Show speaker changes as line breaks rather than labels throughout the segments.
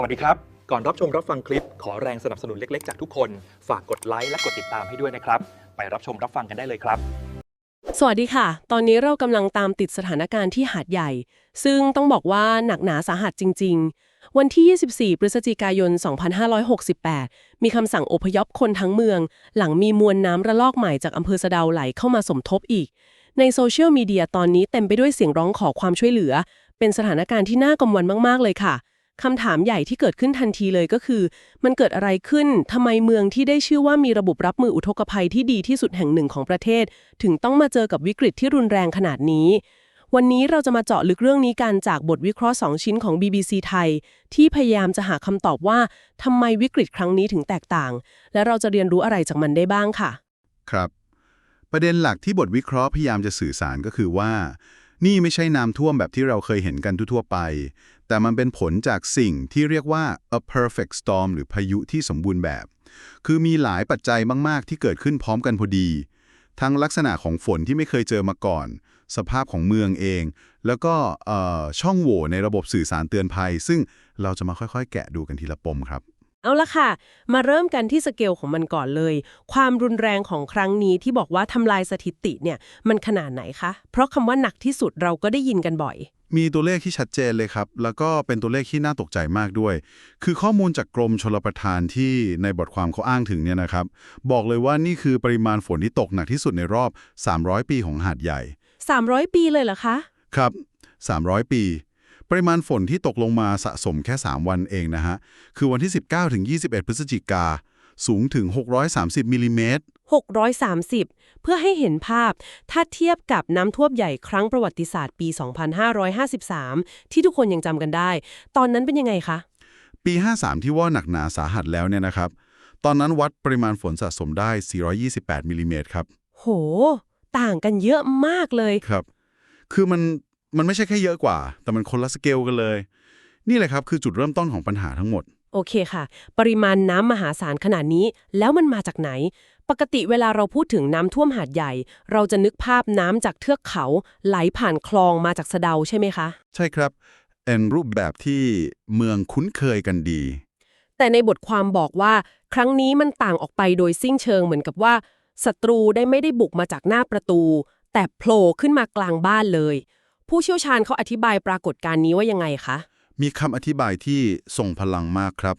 สวัสดีครับ ก่อนรับชมรับฟังคลิป ขอแรงสนับสนุนเล็ก ๆ จากทุกคน ฝากกดไลค์และกดติดตามให้ด้วยนะครับ ไปรับชมรับฟังกันได้เลยครับ
สวัสดีค่ะ ตอนนี้เรากำลังตามติดสถานการณ์ที่หาดใหญ่ ซึ่งต้องบอกว่าหนักหนาสาหัสจริง ๆ วันที่ 24 พฤศจิกายน 2568 มีคำสั่งอพยพคนทั้งเมือง หลังมีมวลน้ำระลอกใหม่จากอำเภอสะเดาไหลเข้ามาสมทบอีก ในโซเชียลมีเดียตอนนี้เต็มไปด้วยเสียงร้องขอความช่วยเหลือ เป็นสถานการณ์ที่น่ากังวลมากๆเลยค่ะ คำถามใหญ่ที่เกิดขึ้นทันทีเลยก็คือ มันเกิดอะไรขึ้นทำไมเมืองที่ได้ชื่อว่ามีระบบรับมืออุทกภัยที่ดีที่สุดแห่งหนึ่งของประเทศ ถึงต้องมาเจอกับวิกฤตที่รุนแรงขนาดนี้ วันนี้เราจะมาเจาะลึกเรื่องนี้กันจากบทวิเคราะห์ 2 ชิ้นของ BBC ไทย ที่พยายามจะหาคำตอบว่าทำไมวิกฤตครั้งนี้ถึงแตกต่าง และเราจะเรียนรู้อะไรจากมันได้บ้างค่ะ
ครับ ประเด็นหลักที่บทวิเคราะห์พยายามจะสื่อสารก็คือว่า นี่ไม่ใช่น้ำท่วมแบบที่เราเคยเห็นกันทั่วไป แต่มันเป็นผลจากสิ่งที่เรียกว่า a perfect storm หรือพายุที่สมบูรณ์แบบ คือมีหลายปัจจัยมาก ๆ ที่เกิดขึ้นพร้อมกันพอดี ทั้งลักษณะของฝนที่ไม่เคยเจอมาก่อน สภาพของเมืองเอง แล้วก็ช่องโหว่ในระบบสื่อสารเตือนภัย ซึ่งเราจะมาค่อย ๆ แกะดูกันทีละปมครับ
เอาละค่ะ มาเริ่มกันที่สเกลของมันก่อนเลย ความรุนแรงของครั้งนี้ที่บอกว่าทำลายสถิติเนี่ยมันขนาดไหนคะ เพราะคำว่าหนักที่สุดเราก็ได้ยินกันบ่อย
มีตัวเลขที่ชัดเจนเลยครับ แล้วก็เป็นตัวเลขที่น่าตกใจมากด้วย คือข้อมูลจากกรมชลประทานที่ในบทความเขาอ้างถึงเนี่ยนะครับ บอกเลยว่านี่คือปริมาณฝนที่ตกหนักที่สุดในรอบ 300 ปีของหาดใหญ่
300 ปีเลยเหรอคะ ครับ
300 ปี ปริมาณฝนที่ตกลงมาสะสมแค่ 3 วันเองนะฮะ คือวันที่ 19ถึง21 พฤศจิกา สูงถึง 630มิลลิเมตร
630 เพื่อให้เห็นภาพ ถ้าเทียบกับน้ำท่วมใหญ่ครั้งประวัติศาสตร์ปี 2553 ที่ทุกคนยังจำกันได้ ตอนนั้นเป็นยังไงคะ
ปี 53 ที่ว่าหนักหนาสาหัสแล้วเนี่ยนะครับ ตอนนั้นวัดปริมาณฝนสะสมได้ 428มิลลิเมตรครับ
โห ต่างกันเยอะมากเลย
ครับ คือมัน มันไม่ใช่แค่เยอะกว่า แต่มันคนละสเกลกันเลย นี่แหละครับคือจุดเริ่มต้นของปัญหาทั้งหมด
โอเคค่ะ ปริมาณน้ำมหาศาลขนาดนี้ แล้วมันมาจากไหน ปกติเวลาเราพูดถึงน้ำท่วมหาดใหญ่ เราจะนึกภาพน้ำจากเทือกเขา ไหลผ่านคลองมาจากสะเดาใช่ไหมคะ
ใช่ครับเป็นรูปแบบที่เมืองคุ้นเคยกันดี
แต่ในบทความบอกว่า ครั้งนี้มันต่างออกไปโดยสิ้นเชิงเหมือนกับว่าศัตรูได้ไม่ได้บุกมาจากหน้าประตู แต่โผล่ขึ้นมากลางบ้านเลย ผู้เชี่ยวชาญเขาอธิบายปรากฏการณ์นี้ว่ายังไงคะ
มีคำอธิบายที่ทรงพลังมากครับ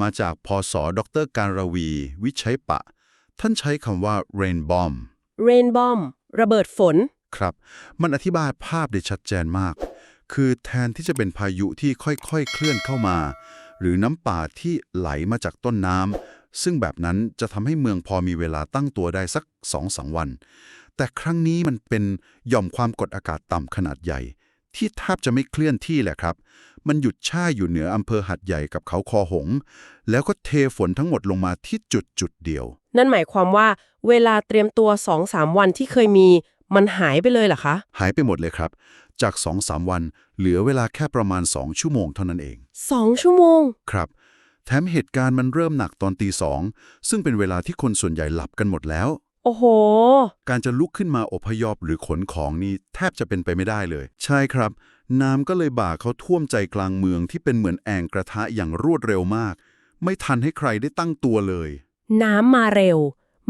มาจากพศดรการรวี วิชัยปะ ท่านใช้คำว่า rain bomb
rain bomb ระเบิดฝน
ครับ มันอธิบายภาพได้ชัดเจนมาก คือแทนที่จะเป็นพายุที่ค่อยๆ เคลื่อนเข้ามา หรือน้ำป่าที่ไหลมาจากต้นน้ำซึ่งแบบนั้นจะทำให้เมืองพอมีเวลาตั้งตัวได้สักสองสามวัน แต่ครั้งนี้มันเป็นหย่อมความกดอากาศต่ำขนาดใหญ่ ที่แทบจะไม่เคลื่อนที่แหละครับ มันหยุดช่ายอยู่เหนืออำเภอหัดใหญ่กับเขาคอหง แล้วก็เทฝนทั้งหมดลงมาที่จุดจุดเดียว
นั่นหมายความว่าเวลาเตรียมตัว2-3วันที่เคยมี มันหายไปเลยเหรอคะ
หายไปหมดเลยครับ จาก2อสวัน เหลือเวลาแค่ประมาณ2ชั่วโมงเท่านั้นเอง
2ชั่วโมง
ครับแถมเหตุการณ์มันเริ่มหนักตอนตีสองซึ่งเป็นเวลาที่คนส่วนใหญ่หลับกันหมดแล้ว
โอ้โห
การจะลุกขึ้นมาอพยพหรือขนของนี่แทบจะเป็นไปไม่ได้เลย ใช่ครับ น้ำก็เลยบ่าเขาท่วมใจกลางเมืองที่เป็นเหมือนแอ่งกระทะอย่างรวดเร็วมาก ไม่ทันให้ใครได้ตั้งตัวเลย
น้ำมาเร็ว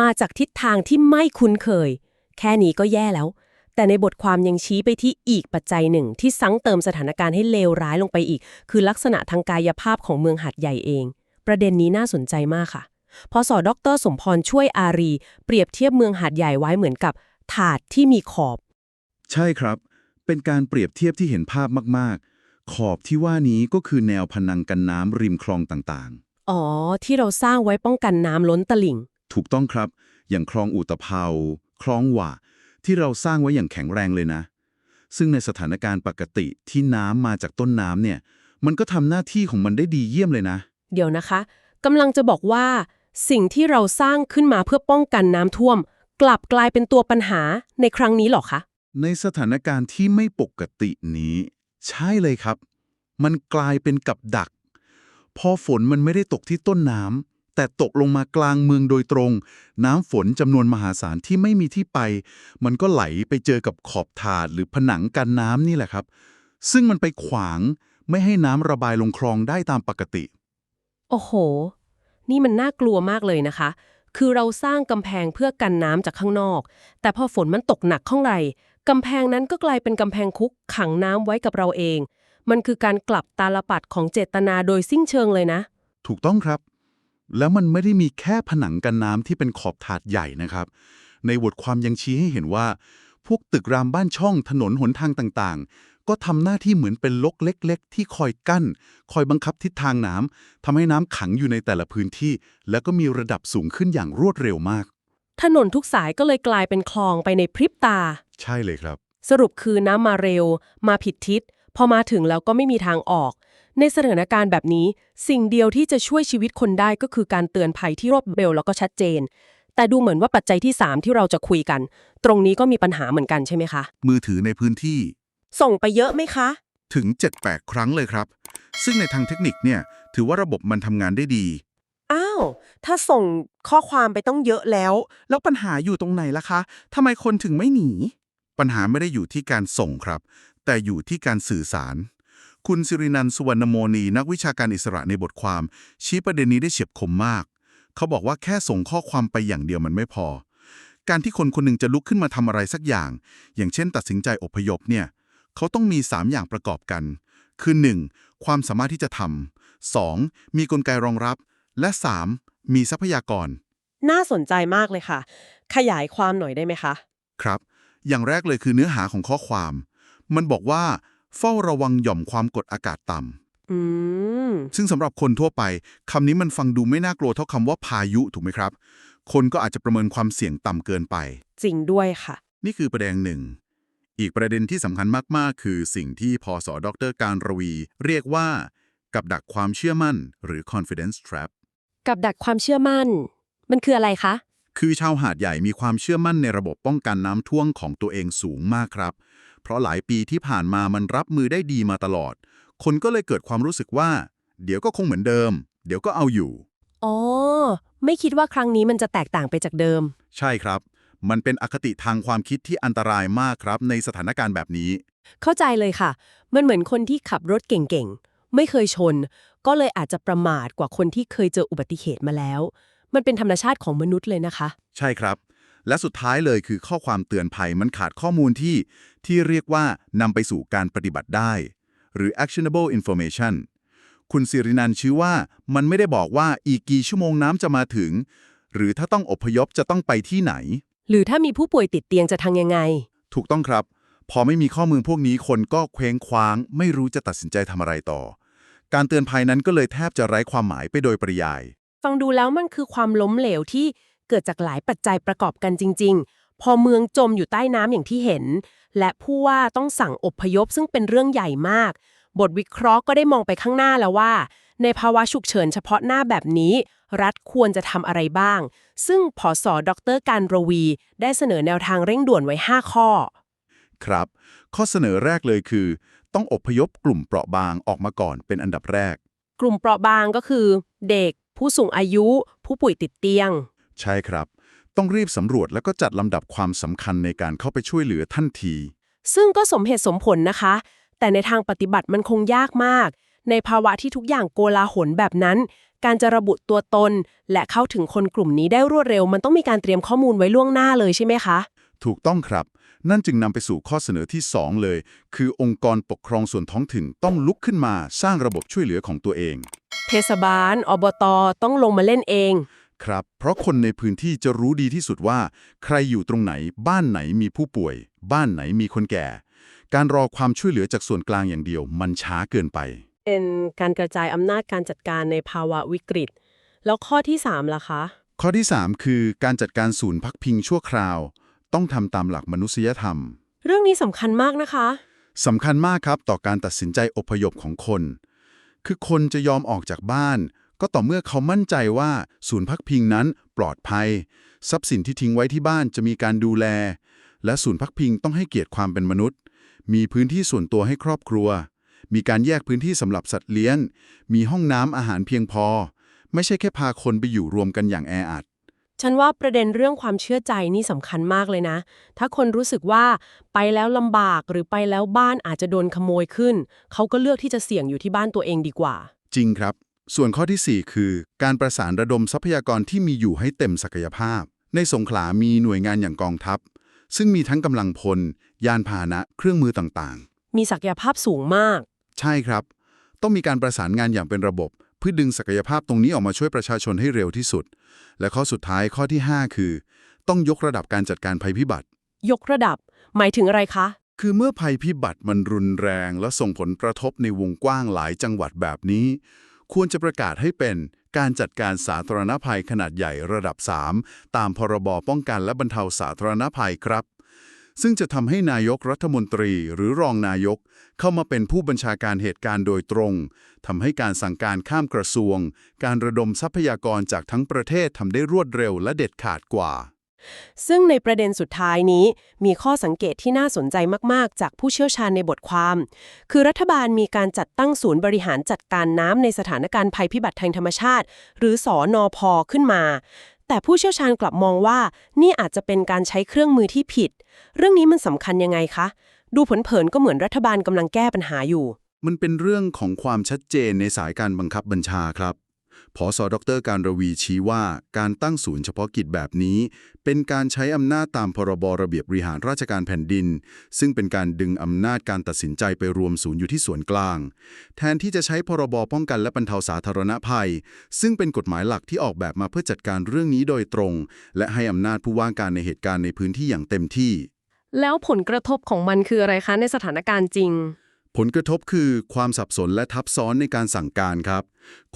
มาจากทิศทางที่ไม่คุ้นเคย แค่นี้ก็แย่แล้ว แต่ในบทความยังชี้ไปที่อีกปัจจัยหนึ่ง ที่ซ้ำเติมสถานการณ์ให้เลวร้ายลงไปอีก คือลักษณะทางกายภาพของเมืองหัดใหญ่เอง ประเด็นนี้น่าสนใจมากค่ะ พอสอดรสมพรช่วยอารี เปรียบเทียบเมืองหาดใหญ่ไว้เหมือนกับ ถาดที่มีขอบ
ใช่ครับ เป็นการเปรียบเทียบที่เห็นภาพมากๆ ขอบที่ว่านี้ก็คือแนวพนังกันน้ำริมคลองต่าง
อ๋อ ที่เราสร้างไว้ป้องกันน้ำล้นตลิ่ง
ๆถูกต้องครับ อย่างคลองอุตภเปาคลองหว่าที่เราสร้างไว้อย่างแข็งแรงเลยนะ ซึ่งในสถานการณ์ปกติที่น้ำมาจากต้นน้ำเนี่ย มันก็ทำหน้าที่ของมันได้ดีเยี่ยมเลยนะ
เดี๋ยวนะคะกำลังจะบอกว่า สิ่งที่เราสร้างขึ้นมาเพื่อป้องกันน้ำท่วม กลับกลายเป็นตัวปัญหาในครั้งนี้เหรอคะ
ในสถานการณ์ที่ไม่ปกตินี้ ใช่เลยครับ มันกลายเป็นกับดัก พอฝนมันไม่ได้ตกที่ต้นน้ำแต่ตกลงมากลางเมืองโดยตรง น้ำฝนจำนวนมหาศาลที่ไม่มีที่ไป มันก็ไหลไปเจอกับขอบถาดหรือผนังกันน้ำนี่แหละครับ ซึ่งมันไปขวาง
ไม่ให้น้ำระบายลงคลองได้ตามปกติ
โอ้โห นี่มันน่ากลัวมากเลยนะคะ คือเราสร้างกำแพงเพื่อกันน้ำจากข้างนอก แต่พอฝนมันตกหนักข้างในกำแพงนั้นก็กลายเป็นกำแพงคุกขังน้ำไว้กับเราเอง มันคือการกลับตาลปัดของเจตนาโดยสิ้นเชิงเลยนะ
ถูกต้องครับ แล้วมันไม่ได้มีแค่ผนังกันน้ำที่เป็นขอบถาดใหญ่นะครับ ในบทความยังชี้ให้เห็นว่า พวกตึกรามบ้านช่องถนนหนทางต่างๆ ก็ทำหน้าที่เหมือนเป็นลกเล็ก ๆ ที่คอยกั้น คอยบังคับทิศทางน้ำทำให้น้ำขังอยู่ในแต่ละพื้นที่ แล้วก็มีระดับสูงขึ้นอย่างรวดเร็วมาก
ถนนทุกสายก็เลยกลายเป็นคลองไปในพริบตา
ใช่เลยครับ
สรุปคือน้ำมาเร็ว มาผิดทิศ พอมาถึงแล้วก็ไม่มีทางออก ในสถานการณ์แบบนี้ สิ่งเดียวที่จะช่วยชีวิตคนได้ก็คือการเตือนภัยที่รวดเร็วแล้วก็ชัดเจนแต่ดูเหมือนว่าปัจจัยที่ 3 ที่เราจะคุยกัน ตรงนี้ก็มีปัญหาเหมือนกันใช่ไหมคะ
มือถือในพื้นที่
ส่งไปเยอะไหมคะ
ถึง 7-8 ครั้งเลยครับ ซึ่งในทางเทคนิคเนี่ยถือว่าระบบมันทำงานได้ดี
อ้าว ถ้าส่งข้อความไปต้องเยอะแล้ว แล้วปัญหาอยู่ตรงไหนล่ะคะทำไมคนถึงไม่หนี
ปัญหาไม่ได้อยู่ที่การส่งครับ แต่อยู่ที่การสื่อสาร คุณสิรินันท์สุวรรณโมนีนักวิชาการอิสระในบทความ ชี้ประเด็นนี้ได้เฉียบคมมาก เขาบอกว่าแค่ส่งข้อความไปอย่างเดียวมันไม่พอ การที่คนคนหนึ่งจะลุกขึ้นมาทำอะไรสักอย่าง อย่างเช่น ตัดสินใจอพยพเนี่ย เขาต้องมี 3 อย่างประกอบกัน คือ 1. ความสามารถที่จะทำ 2. มีกลไกรองรับ และ 3. มีทรัพยากร
น่าสนใจมากเลยค่ะ ขยายความหน่อยได้ไหมคะ
ครับ อย่างแรกเลยคือเนื้อหาของข้อความ มันบอกว่า เฝ้าระวังหย่อมความกดอากาศต่ำ
อืม
ซึ่งสำหรับคนทั่วไปคำนี้มันฟังดูไม่น่ากลัวเท่าคำว่าพายุถูกไหมครับ คนก็อาจจะประเมินความเสี่ยงต่ำเกินไป
จริงด้วยค่ะ
นี่คือประเด็นหนึ่ง อีกประเด็นที่สำคัญมากๆ คือสิ่งที่พอสอดรการรวี เรียกว่า กับดักความเชื่อมั่น หรือ confidence trap
กับดักความเชื่อมั่น มันคืออะไรคะ
คือชาวหาดใหญ่มีความเชื่อมั่นในระบบป้องกันน้ำท่วมของตัวเองสูงมากครับ เพราะหลายปีที่ผ่านมามันรับมือได้ดีมาตลอด คนก็เลยเกิดความรู้สึกว่า เดี๋ยวก็คงเหมือนเดิม เดี๋ยวก็เอาอยู่
อ๋อ ไม่คิดว่าครั้งนี้มันจะแตกต่างไปจากเดิม
ใช่ครับ มันเป็นอคติทางความคิดที่อันตรายมากครับ ในสถานการณ์แบบนี้
เข้าใจเลยค่ะ มันเหมือนคนที่ขับรถเก่งๆ ไม่เคยชน ก็เลยอาจจะประมาทกว่าคนที่เคยเจออุบัติเหตุมาแล้ว มันเป็นธรรมชาติของมนุษย์เลยนะคะ
ใช่ครับ และสุดท้ายเลยคือข้อความเตือนภัยมันขาดข้อมูลที่ ที่เรียกว่านำไปสู่การปฏิบัติได้ หรือ actionable information คุณสิรินันท์ชี้ว่ามันไม่ได้บอกว่าอีกกี่ชั่วโมงน้ำจะมาถึง หรือถ้าต้องอพยพจะต้องไปที่ไหน
หรือถ้ามีผู้ป่วยติดเตียงจะทำยังไง
ถูกต้องครับ พอไม่มีข้อมูลพวกนี้คนก็เคว้งคว้าง ไม่รู้จะตัดสินใจทำอะไรต่อ การเตือนภัยนั้นก็เลยแทบจะไร้ความหมายไปโดยปริยาย
ฟังดูแล้วมันคือความล้มเหลวที่เกิดจากหลายปัจจัยประกอบกันจริง ๆ พอเมืองจมอยู่ใต้น้ำอย่างที่เห็น และผู้ว่าต้องสั่งอพยพซึ่งเป็นเรื่องใหญ่มาก บทวิเคราะห์ก็ได้มองไปข้างหน้าแล้วว่า ในภาวะฉุกเฉินเฉพาะหน้าแบบนี้ รัฐควรจะทำอะไรบ้าง ซึ่งผอสอดรการรวี ได้เสนอแนวทางเร่งด่วนไว้ 5 ข้อ
ครับ ข้อเสนอแรกเลยคือ ต้องอพยพกลุ่มเปราะบางออกมาก่อนเป็นอันดับแรก
กลุ่มเปราะบางก็คือ เด็ก ผู้สูงอายุ ผู้ป่วยติดเตียง
ใช่ครับ ต้องรีบสำรวจแล้วก็จัดลำดับความสำคัญในการเข้าไปช่วยเหลือทันที
ซึ่งก็สมเหตุสมผลนะคะ แต่ในทางปฏิบัติมันคงยากมาก ในภาวะที่ทุกอย่างโกลาหลแบบนั้น การจะระบุตัวตน และเข้าถึงคนกลุ่มนี้ได้รวดเร็ว มันต้องมีการเตรียมข้อมูลไว้ล่วงหน้าเลยใช่ไหมคะ
ถูกต้องครับ นั่นจึงนำไปสู่ข้อเสนอที่ 2 เลย คือองค์กรปกครองส่วนท้องถิ่นต้องลุกขึ้นมาสร้างระบบช่วยเหลือของตัวเอง
เทศบาล อบตต้องลงมาเล่นเอง
ครับ เพราะคนในพื้นที่จะรู้ดีที่สุดว่า ใครอยู่ตรงไหน บ้านไหนมีผู้ป่วย บ้านไหนมีคนแก่ การรอความช่วยเหลือจากส่วนกลางอย่างเดียว มันช้าเกินไป
เป็นการกระจายอำนาจการจัดการในภาวะวิกฤต แล้วข้อที่3ล่ะคะ
ข้อที่ 3 คือการจัดการศูนย์พักพิงชั่วคราว ต้องทำตามหลักมนุษยธรรม
เรื่องนี้สำคัญมากนะคะ
สำคัญมากครับต่อการตัดสินใจอพยพของคน คือคนจะยอมออกจากบ้าน ก็ต่อเมื่อเขามั่นใจว่าศูนย์พักพิงนั้นปลอดภัย ทรัพย์สินที่ทิ้งไว้ที่บ้านจะมีการดูแล และศูนย์พักพิงต้องให้เกียรติความเป็นมนุษย์ มีพื้นที่ส่วนตัวให้ครอบครัว มีการแยกพื้นที่สำหรับสัตว์เลี้ยง มีห้องน้ำอาหารเพียงพอ ไม่ใช่แค่พาคนไปอยู่รวมกันอย่างแออัด
ฉันว่าประเด็นเรื่องความเชื่อใจนี่สำคัญมากเลยนะ ถ้าคนรู้สึกว่าไปแล้วลำบากหรือไปแล้วบ้านอาจจะโดนขโมยขึ้น เขาก็เลือกที่จะเสี่ยงอยู่ที่บ้านตัวเองดีกว่า
จริงครับ ส่วนข้อทีสี่4 คือ การประสานระดมทรัพยากรที่มีอยู่ให้เต็มศักยภาพ ในสงขลามีหน่วยงานอย่างกองทัพ ซึ่งมีทั้งกำลังพล ยานพาหนะ เครื่องมือต่าง
มีศักยภาพสูงมาก
ๆ ใช่ครับ ต้องมีการประสานงานอย่างเป็นระบบ เพื่อดึงศักยภาพตรงนี้ออกมาช่วยประชาชนให้เร็วที่สุด และข้อสุดท้ายข้อที่ 5 คือ ต้องยกระดับการจัดการภัยพิบัติ
ยกระดับ หมายถึงอะไรคะ
คือเมื่อภัยพิบัติมันรุนแรง และส่งผลกระทบในวงกว้างหลายจังหวัดแบบนี้ ควรจะประกาศให้เป็นการจัดการสาธารณภัยขนาดใหญ่ระดับ 3 ตามพรบป้องกันและบรรเทาสาธารณภัยครับ ซึ่งจะทำให้นายกรัฐมนตรีหรือรองนายกเข้ามาเป็นผู้บัญชาการเหตุการณ์โดยตรงทำให้การสั่งการข้ามกระทรวง การระดมทรัพยากรจากทั้งประเทศทำได้รวดเร็วและเด็ดขาดกว่า
ซึ่งในประเด็นสุดท้ายนี้ มีข้อสังเกตที่น่าสนใจมาก ๆ จากผู้เชี่ยวชาญในบทความ คือรัฐบาลมีการจัดตั้งศูนย์บริหารจัดการน้ำในสถานการณ์ภัยพิบัติทางธรรมชาติ หรือสอนอพอขึ้นมา แต่ผู้เชี่ยวชาญกลับมองว่านี่อาจจะเป็นการใช้เครื่องมือที่ผิด เรื่องนี้มันสำคัญยังไงคะ ดูผลเผินก็เหมือนรัฐบาลกำลังแก้ปัญหาอยู่
มันเป็นเรื่องของความชัดเจนในสายการบังคับบัญชาครับ พอสอดรการรวีชี้ว่าการตั้งศูนย์เฉพาะกิจแบบนี้ เป็นการใช้อำนาจตามพรบระเบียบบริหารราชการแผ่นดิน ซึ่งเป็นการดึงอำนาจการตัดสินใจไปรวมศูนย์อยู่ที่ส่วนกลาง แทนที่จะใช้พรบป้องกันและบรรเทาสาธารณภัย ซึ่งเป็นกฎหมายหลักที่ออกแบบมาเพื่อจัดการเรื่องนี้โดยตรง และให้อำนาจผู้ว่าการในเหตุการณ์ในพื้นที่อย่างเต็มที่
แล้วผลกระทบของมันคืออะไรคะในสถานการณ์จริง
ผลกระทบคือความสับสนและทับซ้อนในการสั่งการครับ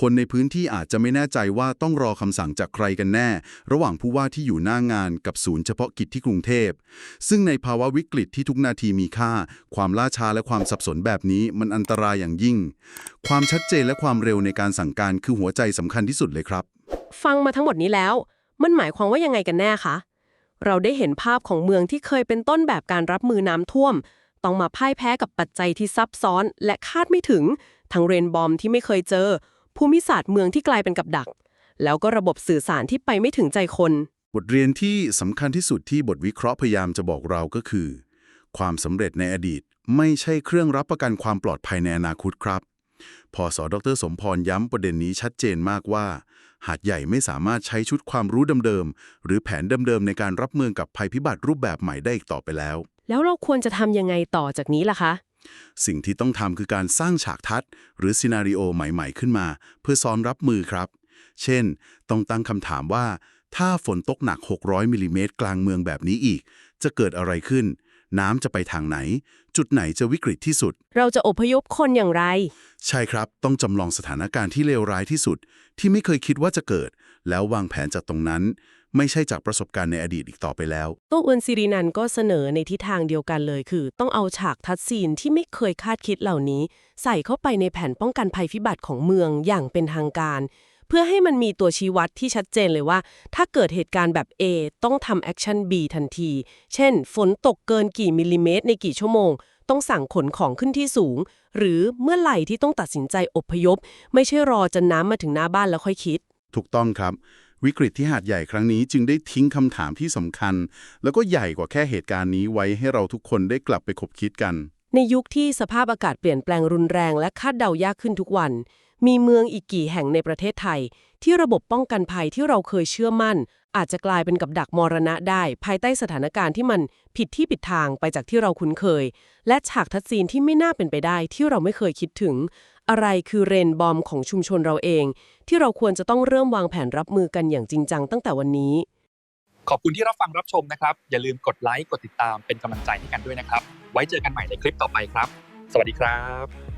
คนในพื้นที่อาจจะไม่แน่ใจว่าต้องรอคำสั่งจากใครกันแน่ ระหว่างผู้ว่าที่อยู่หน้างานกับศูนย์เฉพาะกิจที่กรุงเทพ ซึ่งในภาวะวิกฤตที่ทุกนาทีมีค่า ความล่าช้าและความสับสนแบบนี้มันอันตรายอย่างยิ่ง ความชัดเจนและความเร็วในการสั่งการคือหัวใจสำคัญที่สุดเลยครับ
ฟังมาทั้งหมดนี้แล้ว มันหมายความว่ายังไงกันแน่คะเราได้เห็นภาพของเมืองที่เคยเป็นต้นแบบการรับมือน้ำท่วม ต้องมาพ่ายแพ้กับปัจจัยที่ซับซ้อนและคาดไม่ถึง ทั้งเรนบอมที่ไม่เคยเจอ ภูมิศาสตร์เมืองที่กลายเป็นกับดัก แล้วก็ระบบสื่อสารที่ไปไม่ถึงใจคน
บทเรียนที่สำคัญที่สุดที่บทวิเคราะห์พยายามจะบอกเราก็คือ ความสำเร็จในอดีตไม่ใช่เครื่องรับประกันความปลอดภัยในอนาคตครับ พอสอดรสมพรย้ำประเด็นนี้ชัดเจนมากว่า หาดใหญ่ไม่สามารถใช้ชุดความรู้เดิมๆ หรือแผนเดิมๆ ในการรับมือกับภัยพิบัติรูปแบบใหม่ได้อีกต่อไปแล้ว
แล้วเราควรจะทำยังไงต่อจากนี้ล่ะคะ
สิ่งที่ต้องทำคือการสร้างฉากทัศน์ หรือซีนารีโอใหม่ๆขึ้นมา เพื่อซ้อนรับมือครับ เช่น ต้องตั้งคำถามว่า ถ้าฝนตกหนัก 600มิลลิเมตรกลางเมืองแบบนี้อีก จะเกิดอะไรขึ้น น้ำจะไปทางไหน จุดไหนจะวิกฤตที่สุด
เราจะอพยพคนอย่างไร
ใช่ครับ ต้องจำลองสถานการณ์ที่เลวร้ายที่สุด ที่ไม่เคยคิดว่าจะเกิด แล้ววางแผนจากตรงนั้น ไม่ใช่จากประสบการณ์ในอดีตอีกต่อไปแล้ว
โต๊ะอวนซิรินันก็เสนอในทิศทางเดียวกันเลยคือ ต้องเอาฉากทัดซีนที่ไม่เคยคาดคิดเหล่านี้ ใส่เข้าไปในแผนป้องกันภัยพิบัติของเมืองอย่างเป็นทางการเพื่อให้มันมีตัวชี้วัดที่ชัดเจนเลยว่า ถ้าเกิดเหตุการณ์แบบ A ต้องทำแอคชั่น B ทันที เช่น ฝนตกเกินกี่มิลลิเมตรในกี่ชั่วโมง ต้องสั่งขนของขึ้นที่สูง หรือเมื่อไหร่ที่ต้องตัดสินใจอพยพ ไม่ใช่รอจนน้ำมาถึงหน้าบ้านแล้วค่อยคิด
ถูกต้องครับวิกฤตที่หาดใหญ่ครั้งนี้จึงได้ทิ้งคำถามที่สำคัญ แล้วก็ใหญ่กว่าแค่เหตุการณ์นี้ไว้ให้เราทุกคนได้กลับไปคบคิดกัน
ในยุคที่สภาพอากาศเปลี่ยนแปลงรุนแรงและคาดเดายากขึ้นทุกวัน มีเมืองอีกกี่แห่งในประเทศไทย ที่ระบบป้องกันภัยที่เราเคยเชื่อมั่น อาจจะกลายเป็นกับดักมรณะได้ ภายใต้สถานการณ์ที่มันผิดที่ผิดทางไปจากที่เราคุ้นเคย และฉากทัดซีนที่ไม่น่าเป็นไปได้ที่เราไม่เคยคิดถึง อะไรคือเรนบอมของชุมชนเราเอง ที่เราควรจะต้องเริ่มวางแผนรับมือกันอย่างจริงจังตั้งแต่วันนี้
ขอบคุณที่รับฟังรับชมนะครับ อย่าลืมกดไลค์กดติดตามเป็นกำลังใจให้กันด้วยนะครับ ไว้เจอกันใหม่ในคลิปต่อไปครับ สวัสดีครับ